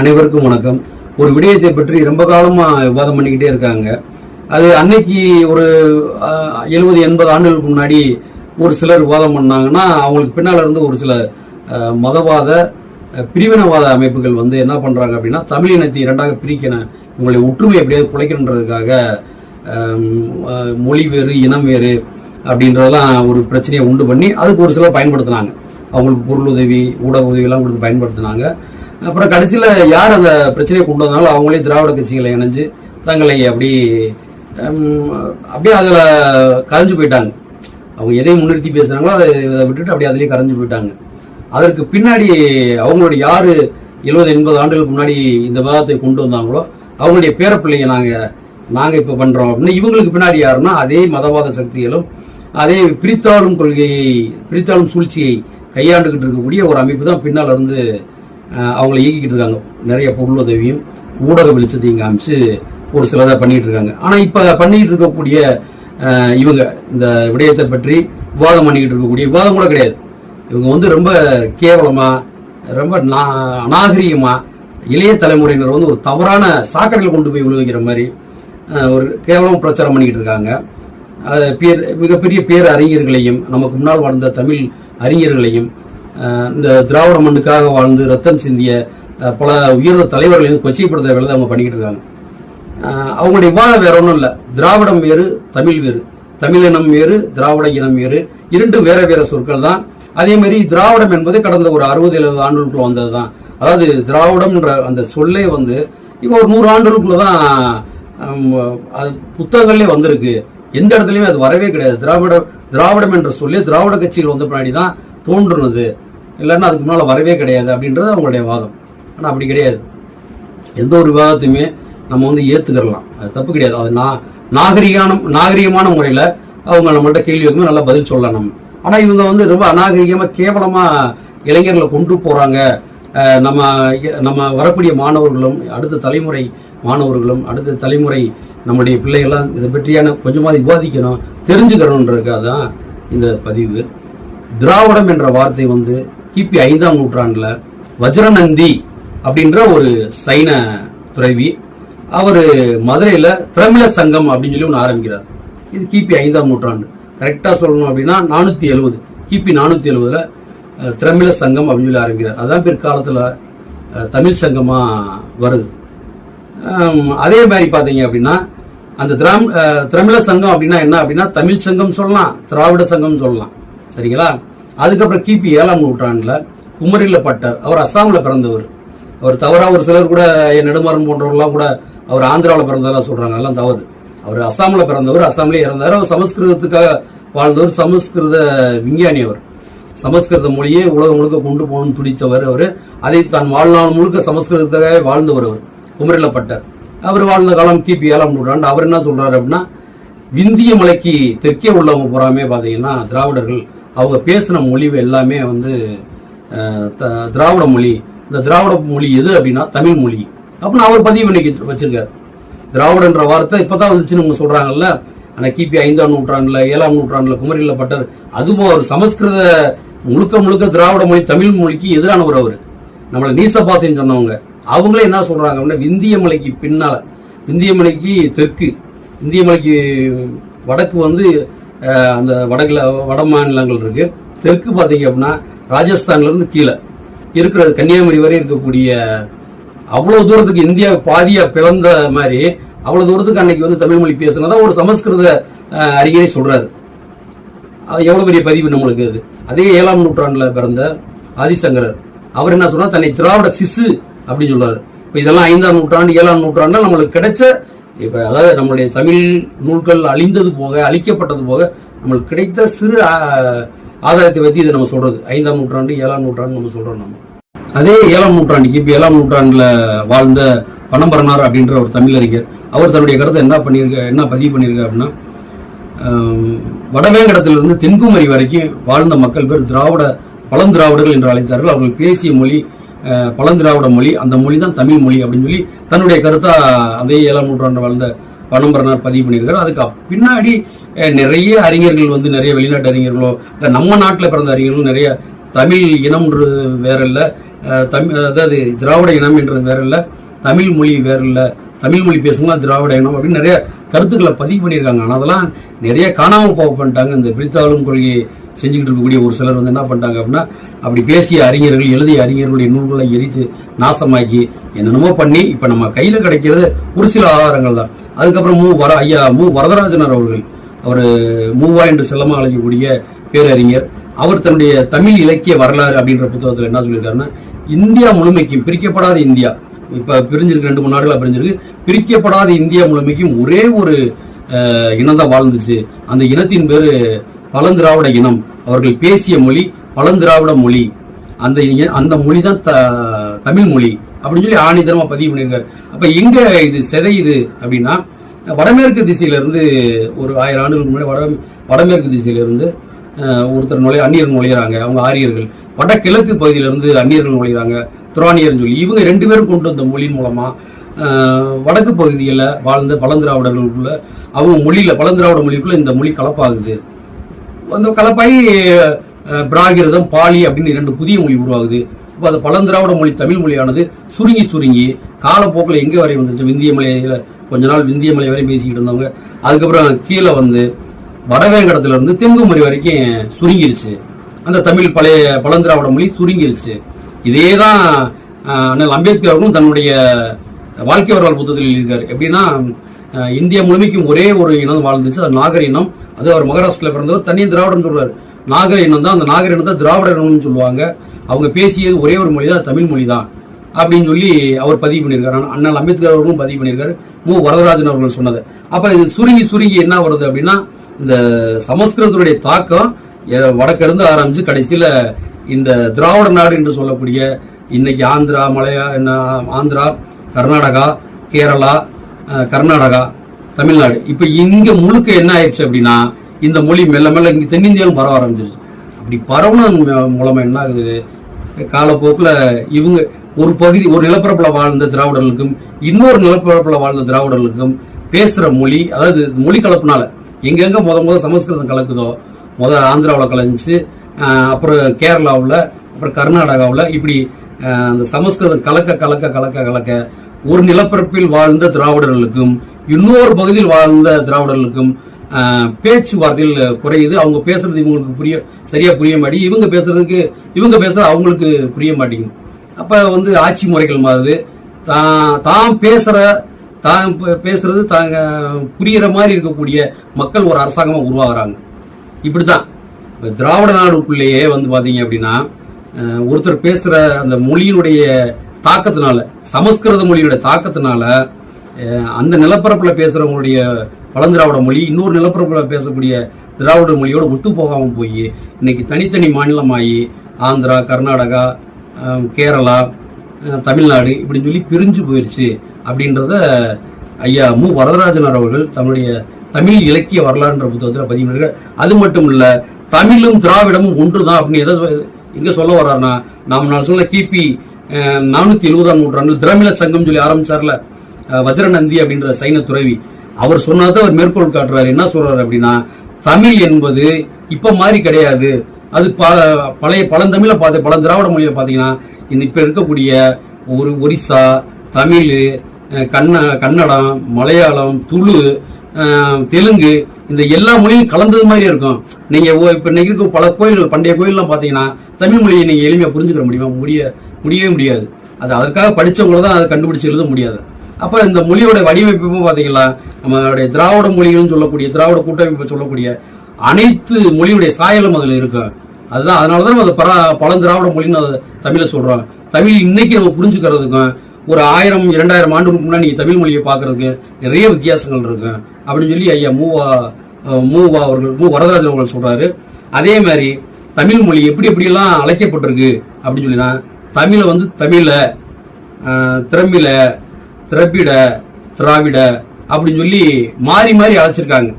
அனைவருக்கும் வணக்கம். ஒரு விடயத்தை பற்றி ரொம்ப காலமாக விவாதம் பண்ணிக்கிட்டே இருக்காங்க. அது அன்னைக்கு ஒரு எழுபது எண்பது ஆண்டுகளுக்கு முன்னாடி ஒரு சிலர் விவாதம் பண்ணாங்கன்னா அவங்களுக்கு பின்னால் இருந்து ஒரு சில மதவாத பிரிவினவாத அமைப்புகள் வந்து என்ன பண்ணுறாங்க அப்படின்னா தமிழ் இனத்தை இரண்டாக பிரிக்கணும் உங்களுடைய ஒற்றுமை எப்படியாவது குலைக்கணுன்றதுக்காக மொழி வேறு இனம் வேறு அப்படின்றதெல்லாம் ஒரு பிரச்சனையை உண்டு பண்ணி அதுக்கு ஒரு சிலர் பயன்படுத்தினாங்க. அவங்களுக்கு பொருள் உதவி ஊடக உதவியெல்லாம் கொடுத்து பயன்படுத்தினாங்க. அப்புறம் கடைசியில் யார் அந்த பிரச்சனையை கொண்டு வந்தாலும் அவங்களே திராவிட கட்சிகளை இணைஞ்சு தங்களை அப்படி அப்படியே அதில் கரைஞ்சு போயிட்டாங்க. அவங்க எதை முன்னிறுத்தி பேசுனாங்களோ அதை விட்டுட்டு அப்படியே அதிலேயே கரைஞ்சு போயிட்டாங்க. அதற்கு பின்னாடி அவங்களுடைய யார் எழுபது எண்பது ஆண்டுகளுக்கு முன்னாடி இந்த விவாதத்தை கொண்டு வந்தாங்களோ அவங்களுடைய பேரப்பிள்ளைங்க நாங்கள் நாங்கள் இப்போ பண்ணுறோம் அப்படின்னா இவங்களுக்கு பின்னாடி யாருன்னா அதே மதவாத சக்திகளும் அதே பிரித்தாளும் கொள்கையை பிரித்தாளும் சூழ்ச்சியை கையாண்டுகிட்டு இருக்கக்கூடிய ஒரு அமைப்பு தான் பின்னால் இருந்து அவங்கள இயக்கிக்கிட்டு இருக்காங்க. நிறைய பொருள் உதவியும் ஊடக வெளிச்சத்தையும் காமிச்சு ஒரு சிலதாக பண்ணிட்டு இருக்காங்க. ஆனால் இப்போ பண்ணிக்கிட்டு இருக்கக்கூடிய இவங்க இந்த விடயத்தை பற்றி விவாதம் பண்ணிக்கிட்டு இருக்கக்கூடிய விவாதம் கூட கிடையாது. இவங்க வந்து ரொம்ப கேவலமாக ரொம்ப நா- இளைய தலைமுறையினர் வந்து ஒரு தவறான சாக்கடையில் கொண்டு போய் விழுவிக்கிற மாதிரி ஒரு கேவலம் பிரச்சாரம் பண்ணிக்கிட்டு இருக்காங்க. பேர் மிகப்பெரிய பேர் அறிஞர்களையும் நமக்கு முன்னால் வாழ்ந்த தமிழ் அறிஞர்களையும் இந்த திராவிட மண்ணுக்காக வாழ்ந்து ரத்தம் சிந்திய பல உயர்ந்த தலைவர்களையும் கொச்சைப்படுத்துற வேலை அவங்க பண்ணிக்கிட்டு இருக்காங்க. அவங்களுடைய விவாதம் வேற ஒன்றும் இல்லை. திராவிடம் வேறு தமிழ் வேறு. தமிழ் இனம் வேறு திராவிட இனம் வேறு. இரண்டும் வேற வேற சொற்கள் தான். அதே மாதிரி திராவிடம் என்பது கடந்த ஒரு அறுபது எழுபது ஆண்டுகளுக்குள்ள வந்தது தான் அதாவது திராவிடம்ன்ற அந்த சொல்லே வந்து இப்போ ஒரு நூறு ஆண்டுகளுக்குள்ள தான் அது புத்தகங்கள்லே வந்திருக்கு. எந்த இடத்துலையுமே அது வரவே கிடையாது. திராவிட திராவிடம் என்ற சொல்லி திராவிட கட்சிகள் வந்த பின்னாடி தான் தோன்றுனது. இல்லைன்னா அதுக்கு முன்னால் வரவே கிடையாது அப்படின்றது அவங்களுடைய வாதம். ஆனால் அப்படி கிடையாது. எந்த ஒரு விவாதத்தையுமே நம்ம வந்து ஏத்துக்கிறலாம். அது தப்பு கிடையாது. அது நா- நாகரிகான நாகரிகமான முறையில் அவங்க நம்மள்ட்ட கேள்வி வைக்கும் நல்லா பதில் சொல்லலாம் நம்ம. ஆனால் இவங்க வந்து ரொம்ப அநாகரிகமாக கேவலமாக இளைஞர்களை கொண்டு போகிறாங்க நம்ம நம்ம வரக்கூடிய மாணவர்களும் அடுத்த தலைமுறை மாணவர்களும் அடுத்த தலைமுறை நம்முடைய பிள்ளைகள்லாம் இதை பற்றியான கொஞ்சமாவது விவாதிக்கணும் தெரிஞ்சுக்கணுன்றதுக்காக தான் இந்த பதிவு. திராவிடம் என்ற வார்த்தை வந்து கிபி ஐந்தாம் நூற்றாண்டுல வஜ்ரநந்தி அப்படின்ற ஒரு சைன துறைவி. அவர் மதுரையில திரமிழ சங்கம் அப்படின்னு சொல்லி ஒன்று ஆரம்பிக்கிறார். இது கிபி ஐந்தாம் நூற்றாண்டு. கரெக்டாக சொல்லணும் அப்படின்னா நானூற்றி எழுபது கிபி நானூற்றி எழுபதுல திரமிழ சங்கம் அப்படின்னு சொல்லி ஆரம்பிக்கிறார். அதான் பிற்காலத்தில் தமிழ் சங்கமாக வருது. அதே மாதிரி பார்த்தீங்க அப்படின்னா அந்த திராம் திரமிழ சங்கம் அப்படின்னா என்ன அப்படின்னா தமிழ் சங்கம் சொல்லலாம் திராவிட சங்கம் சொல்லலாம். சரிங்களா? அதுக்கப்புறம் கிபி ஏழாம் நூற்றாண்டில் குமரில பட்டர். அவர் அஸ்ஸாமில் பிறந்தவர். அவர் தவறாக ஒரு சிலர் கூட என் நெடுமாறன் போன்றவர்கள்லாம் கூட அவர் ஆந்திராவில் பிறந்ததெல்லாம் சொல்கிறாங்க அதெல்லாம் தவறு. அவர் அஸ்ஸாம்ல பிறந்தவர் அஸ்ஸாம்லேயே இறந்தார். அவர் சமஸ்கிருதத்துக்காக வாழ்ந்தவர் சமஸ்கிருத விஞ்ஞானி அவர். சமஸ்கிருத மொழியை உலகம் முழுக்க கொண்டு போகணும்னு துடித்தவர் அவர். அதை தான் வாழ்நாள் முழுக்க சமஸ்கிருதத்துக்காகவே வாழ்ந்தவர் அவர். குமரிலப்பட்டர் அவர் வாழ்ந்த காலம் கிபி ஏழாம் நூற்றாண்டு. அவர் என்ன சொல்கிறார் அப்படின்னா விந்திய மலைக்கு தெற்கே உள்ளவங்க பூராமே பார்த்தீங்கன்னா திராவிடர்கள் அவங்க பேசின மொழி எல்லாமே வந்து த- திராவிட மொழி. இந்த திராவிட மொழி எது அப்படின்னா தமிழ் மொழி. அப்படின்னு அவர் பதிவு இன்னைக்கு வச்சிருக்காரு திராவிடன்ற வார்த்தை இப்பதான் வந்துச்சுன்னு அவங்க சொல்றாங்கல்ல. ஆனால் கிபி ஐந்தாம் நூற்றாண்டுல ஏழாம் நூற்றாண்டுல குமரியில் பட்டர் அதுவும் அவர் சமஸ்கிருத முழுக்க முழுக்க திராவிட மொழி தமிழ் மொழிக்கு எதிரானவர் அவர். நம்மளை நீச பாசைன்னு சொன்னவங்க. அவங்களே என்ன சொல்றாங்க அப்படின்னா விந்திய மலைக்கு பின்னால. விந்திய மலைக்கு தெற்கு. இந்திய மலைக்கு வடக்கு வந்து அந்த வடகில வட மாநிலங்கள் இருக்கு. தெற்கு பார்த்தீங்க அப்படின்னா ராஜஸ்தான்ல இருந்து கீழே. இருக்கிறது கன்னியாகுமரி வரை இருக்கக்கூடிய அவ்வளவு தூரத்துக்கு இந்தியா பாதியா பிளந்த மாதிரி அவ்வளவு தூரத்துக்கு அன்னைக்கு வந்து தமிழ் மொழி பேசுனதா ஒரு சமஸ்கிருத அஹ், சொல்கிறாரு சொல்றாரு. அது எவ்வளவு பெரிய பதிவு நம்மளுக்கு அது. அதே ஏழாம் நூற்றாண்டுல பிறந்த ஆதிசங்கரர். அவர் என்ன சொல்றாரு தன்னை திராவிட சிசு அப்படின்னு சொல்றாரு. இப்ப இதெல்லாம் ஐந்தாம் நூற்றாண்டு ஏழாம் நூற்றாண்டுல நம்மளுக்கு கிடைச்ச இப்போ அதாவது நம்மளுடைய தமிழ் நூல்கள் அழிந்தது போக அழிக்கப்பட்டது போக நம்மளுக்கு கிடைத்த சிறு ஆதாரத்தை பற்றி இதை நம்ம சொல்கிறது ஐந்தாம் நூற்றாண்டு ஏழாம் நூற்றாண்டு நம்ம சொல்கிறோம் நம்ம. அதே ஏழாம் நூற்றாண்டு இப்போ ஏழாம் நூற்றாண்டில் வாழ்ந்த பனம்பரனார் அப்படின்ற ஒரு தமிழறிஞர் அவர் தன்னுடைய கருத்தை என்ன பண்ணியிருக்க என்ன பதிவு பண்ணியிருக்க அப்படின்னா வடவேங்கடத்திலிருந்து தென்குமரி வரைக்கும் வாழ்ந்த மக்கள் பேர் திராவிட பழந்திராவிடர்கள் என்று அழைத்தார்கள். அவர்கள் பேசிய மொழி பழந்திராவிட மொழி அந்த மொழி தான் தமிழ் மொழி அப்படின்னு சொல்லி தன்னுடைய கருத்தா அதே ஏழாம் நூற்றாண்டு வாழ்ந்த பனம்பரனார் பதிவு பண்ணியிருக்காரு. அதுக்கு பின்னாடி நிறைய அறிஞர்கள் வந்து நிறைய வெளிநாட்டு அறிஞர்களோ இல்லை நம்ம நாட்டில் பிறந்த அறிஞர்களும் நிறைய தமிழ் இனம்ன்றது வேற இல்லை தமிழ் அதாவது திராவிட இனம் என்றது வேற இல்லை தமிழ் மொழி வேற இல்லை தமிழ் மொழி பேசுங்களா திராவிட இனம் அப்படின்னு நிறைய கருத்துக்களை பதிவு பண்ணியிருக்காங்க. ஆனால் அதெல்லாம் நிறைய காணாமல் போக பண்ணிட்டாங்க. இந்த பிரித்தாளும் கொள்கையை செஞ்சுக்கிட்டு இருக்கக்கூடிய ஒரு சிலர் வந்து என்ன பண்ணிட்டாங்க அப்படின்னா அப்படி பேசிய அறிஞர்கள் எழுதிய அறிஞர்களுடைய நூல்களை எரித்து நாசமாக்கி என்னென்னமோ பண்ணி இப்போ நம்ம கையில் கிடைக்கிறது ஒரு சில ஆதாரங்கள் தான். அதுக்கப்புறம் மூ. வர ஐயா மு. வரதராஜனர் அவர்கள் அவர் மூவா என்று செல்லமாக அழைக்கக்கூடிய பேரறிஞர் அவர் தன்னுடைய தமிழ் இலக்கிய வரலாறு அப்படின்ற புத்தகத்தில் என்ன சொல்லியிருக்காருன்னா இந்தியா முழுமைக்கும் பிரிக்கப்படாத இந்தியா. இப்போ பிரிஞ்சிருக்கு ரெண்டு மூணு நாடுகளாக பிரிஞ்சிருக்கு. பிரிக்கப்படாத இந்தியா முழுமைக்கும் ஒரே ஒரு இனம் தான் வாழ்ந்துச்சு. அந்த இனத்தின் பேர் பழந்திராவிட இனம். அவர்கள் பேசிய மொழி பழந்திராவிட மொழி. அந்த அந்த மொழி தான் த- தமிழ் மொழி. அப்படின்னு சொல்லி ஆணிதரமாக பதிவு பண்ணியிருக்காரு. அப்போ எங்கே இது செதையுது அப்படின்னா வடமேற்கு திசையிலேருந்து ஒரு ஆயிரம் ஆண்டுகளுக்கு முன்னாடி வட வடமேற்கு திசையிலேருந்து ஒருத்தர் நுழைய அந்நியர் நுழையிறாங்க. அவங்க ஆரியர்கள். வடகிழக்கு பகுதியிலேருந்து அந்நியர்கள் நுழையிறாங்க. துராணியர்னு சொல்லி. இவங்க ரெண்டு பேரும் கொண்டு வந்த மொழியின் மூலமாக வடக்கு பகுதியில் வாழ்ந்த பழந்திராவிடர்களுக்குள்ள அவங்க மொழியில் பழந்திராவிட மொழிக்குள்ள இந்த மொழி கலப்பாகுது. அந்த கலப்பாயி பிராகிரதம் பிராகிருதம் பாலி அப்படின்னு இரண்டு புதிய மொழி உருவாகுது. இப்போ அது பழந்திராவிட மொழி தமிழ் மொழியானது சுருங்கி சுருங்கி காலப்போக்கில் எங்கே வரை வந்துச்சு விந்திய மலையில கொஞ்ச நாள் விந்திய மலை வரை பேசிக்கிட்டு இருந்தவங்க. அதுக்கப்புறம் கீழே வந்து வடவேங்கடத்துல இருந்து தென்குமரி வரைக்கும் சுருங்கிருச்சு. அந்த தமிழ் பழைய பழந்திராவிட மொழி சுருங்கிருச்சு. இதே தான் அண்ணல் அம்பேத்கர் அவர்களும் தன்னுடைய வாழ்க்கை வரலாறு புத்தகத்தில் இருக்கார் எப்படின்னா இந்தியா முழுமைக்கும் ஒரே ஒரு இனம் வாழ்ந்துச்சு. அது நாகரீனம் இனம் அது அவர் மகாராஷ்டிரில் பிறந்தவர். தனியே திராவிடம்னு சொல்வார் நாகர் இனம் தான் அந்த நாகர் இனம் தான் திராவிட இனம்னு சொல்லுவாங்க. அவங்க பேசியது ஒரே ஒரு மொழி தான் தமிழ் மொழி தான் அப்படின்னு சொல்லி அவர் பதிவு பண்ணியிருக்காரு. அண்ணல் அம்பேத்கர் அவர்களும் பதிவு பண்ணியிருக்காரு. மு. வரதராஜன் அவர்கள் சொன்னது. அப்போ இது சுருங்கி சுருங்கி என்ன வருது அப்படின்னா இந்த சமஸ்கிருதத்துடைய தாக்கம் வடக்கிருந்து ஆரம்பித்து கடைசியில் ஆரம்பிச்சு இந்த திராவிட நாடு என்று சொல்லக்கூடிய இன்னைக்கு ஆந்திரா மலையா என்ன ஆந்திரா கர்நாடகா கேரளா கர்நாடகா தமிழ்நாடு. இப்போ இங்கே முழுக்க என்ன ஆயிடுச்சு அப்படின்னா இந்த மொழி மெல்ல மெல்ல இங்கே தென்னிந்தியாவும் பரவ ஆரம்பிச்சிருச்சு. அப்படி பரவணும் மூலமாக என்ன ஆகுது? காலப்போக்கில் இவங்க ஒரு பகுதி ஒரு நிலப்பரப்பில் வாழ்ந்த திராவிடர்களுக்கும் இன்னொரு நிலப்பரப்பில் வாழ்ந்த திராவிடர்களுக்கும் பேசுகிற மொழி அதாவது மொழி கலப்புனால எங்கெங்கே முத முத சமஸ்கிருதம் கலக்குதோ முத ஆந்திராவில் கலந்துச்சு அப்புறம் கேரளாவில் அப்புறம் கர்நாடகாவில் இப்படி அந்த சமஸ்கிருதம் கலக்க கலக்க கலக்க கலக்க ஒரு நிலப்பரப்பில் வாழ்ந்த திராவிடர்களுக்கும் இன்னொரு பகுதியில் வாழ்ந்த திராவிடர்களுக்கும் பேச்சுவார்த்தையில் குறையுது. அவங்க பேசுறது இவங்களுக்கு புரிய சரியா புரிய மாட்டேங்குது. இவங்க பேசுறதுக்கு இவங்க பேசுறது அவங்களுக்கு புரிய மாட்டேங்குது. அப்ப வந்து ஆட்சி முறைகள் மாறுது. தான் தான் பேசுற தான் பேசுறது தாங்க புரியிற மாதிரி இருக்கக்கூடிய மக்கள் ஒரு அரசாங்கமாக உருவாகுறாங்க. இப்படிதான் இப்போ திராவிட நாடுக்குள்ளேயே வந்து பாத்தீங்க அப்படின்னா ஒருத்தர் பேசுற அந்த மொழியினுடைய தாக்கத்தினால சமஸ்கிருத மொழியினுடைய தாக்கத்தினால அந்த நிலப்பரப்பில் பேசுகிறவங்களுடைய பழந்திராவிட மொழி இன்னொரு நிலப்பரப்பில் பேசக்கூடிய திராவிட மொழியோட ஒத்து போகாமல் போய் இன்னைக்கு தனித்தனி மாநிலமாகி ஆந்திரா கர்நாடகா கேரளா தமிழ்நாடு இப்படின்னு சொல்லி பிரிஞ்சு போயிடுச்சு அப்படின்றத ஐயா மு. வரதராஜனார் அவர்கள் தன்னுடைய தமிழ் இலக்கிய வரலாறுன்ற புத்தகத்தில் பதிவு அது மட்டும் இல்லை தமிழும் திராவிடமும் ஒன்று தான் அப்படின்னு எதை எங்கே சொல்ல வர்றாருன்னா நாம் நான் சொன்ன கிபி நானூற்றி எழுபதாம் நூற்றாண்டு திராமிழ சங்கம் சொல்லி ஆரம்பிச்சார்ல. வஜ்ரநந்தி அப்படின்ற சைன துறவி. அவர் சொன்னாதான் அவர் மேற்கோள் காட்டுறாரு. என்ன சொல்றாரு அப்படின்னா தமிழ் என்பது இப்ப மாதிரி கிடையாது. அது ப- பழைய பழந்தமிழ பார்த்து பழந்திராவிட மொழியில பாத்தீங்கன்னா இப்ப இருக்கக்கூடிய ஒரு ஒரிசா தமிழ் கண்ண கன்ன கன்னடம் மலையாளம் துளு தெலுங்கு இந்த எல்லா மொழியும் கலந்தது மாதிரி இருக்கும். நீங்க ஓ- இப்ப இன்னைக்கு இருக்க பல கோயில்கள் பண்டைய கோயில்லாம் பாத்தீங்கன்னா தமிழ் மொழியை நீங்க எளிமையா புரிஞ்சுக்கிற முடியுமா? முடிய முடியவே முடியாது. அது அதற்காக படிச்சவங்கள தான் அதை கண்டுபிடிச்சு எழுத முடியாது. அப்போ இந்த மொழியோட வடிவமைப்பும் பார்த்தீங்களா நம்மளுடைய திராவிட மொழிகள்னு சொல்லக்கூடிய திராவிட கூட்டமைப்பு சொல்லக்கூடிய அனைத்து மொழியுடைய சாயலும் அதில் இருக்கும். அதுதான் அதனாலதான் நம்ம அதை பர பழந்திராவிட மொழின்னு அதை தமிழை சொல்கிறோம் தமிழ் இன்னைக்கு நம்ம புரிஞ்சுக்கிறதுக்கும் ஒரு ஆயிரம் இரண்டாயிரம் ஆண்டுகளுக்கு முன்னாடி நீங்க தமிழ் மொழியை பார்க்கறதுக்கு நிறைய வித்தியாசங்கள் இருக்கு அப்படின்னு சொல்லி ஐயா மூவா மூவா அவர்கள் மூ வரதராஜன் அவர்கள் சொல்கிறாரு அதே மாதிரி தமிழ் மொழி எப்படி எப்படியெல்லாம் அழைக்கப்பட்டிருக்கு அப்படின்னு சொல்லினா தமிழை வந்து தமிழை திறமையில திரப்பிட திராவிட அப்படின்னு சொல்லி மாறி மாறி அழைச்சிருக்காங்க.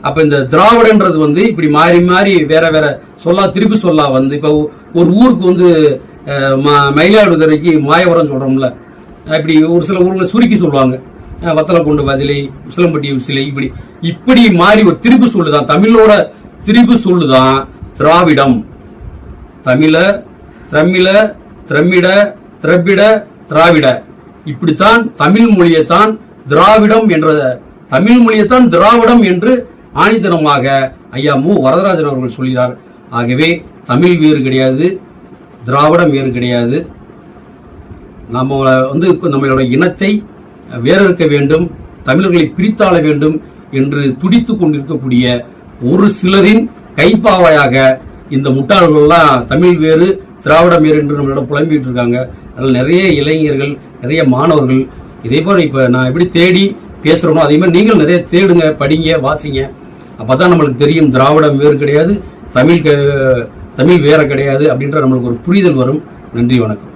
அப்ப இந்த திராவிடன்றது வந்து இப்படி மாறி மாறி வேற வேற சொல்லா திருப்பி சொல்லா வந்து இப்ப ஒரு ஊருக்கு வந்து ம- மயிலாடுதுறைக்கு மாயவரம் சொல்றோம்ல. இப்படி ஒரு சில ஊர்ல சுருக்கி சொல்லுவாங்க. அஹ், வத்தலக்குண்டு பதிலை உசிலம்பட்டி உசிலை இப்படி இப்படி மாறி ஒரு திருப்பு சொல்லுதான் தமிழோட திருப்பு சொல்லுதான் திராவிடம். தமிழ தமிழ திரமிட திரபிட திராவிட. இப்படித்தான் தமிழ் மொழியைத்தான் திராவிடம் என்ற தமிழ் மொழியைத்தான் திராவிடம் என்று ஆணித்தனமாக ஐயா மு. வரதராஜன் அவர்கள் சொல்கிறார். ஆகவே தமிழ் வேறு கிடையாது திராவிடம் வேறு கிடையாது. நம்ம வந்து நம்மளோட இனத்தை வேறறுக்க வேண்டும் தமிழர்களை பிரித்தாள வேண்டும் என்று துடித்து கொண்டிருக்கக்கூடிய ஒரு சிலரின் கைப்பாவையாக இந்த முட்டாள்கள்லாம் தமிழ் வேறு திராவிடம் வேறு என்று நம்மளிடம் புலம்பிட்டு இருக்காங்க. அதில் நிறைய இளைஞர்கள் நிறைய மாணவர்கள் இதே போல் இப்போ நான் எப்படி தேடி பேசுகிறோமோ அதே மாதிரி நீங்களும் நிறைய தேடுங்க படிங்க வாசிங்க. அப்போ தான் நம்மளுக்கு தெரியும் திராவிடம் வேறு கிடையாது தமிழ் தமிழ் வேற கிடையாது அப்படின்ற நம்மளுக்கு ஒரு புரிதல் வரும். நன்றி வணக்கம்.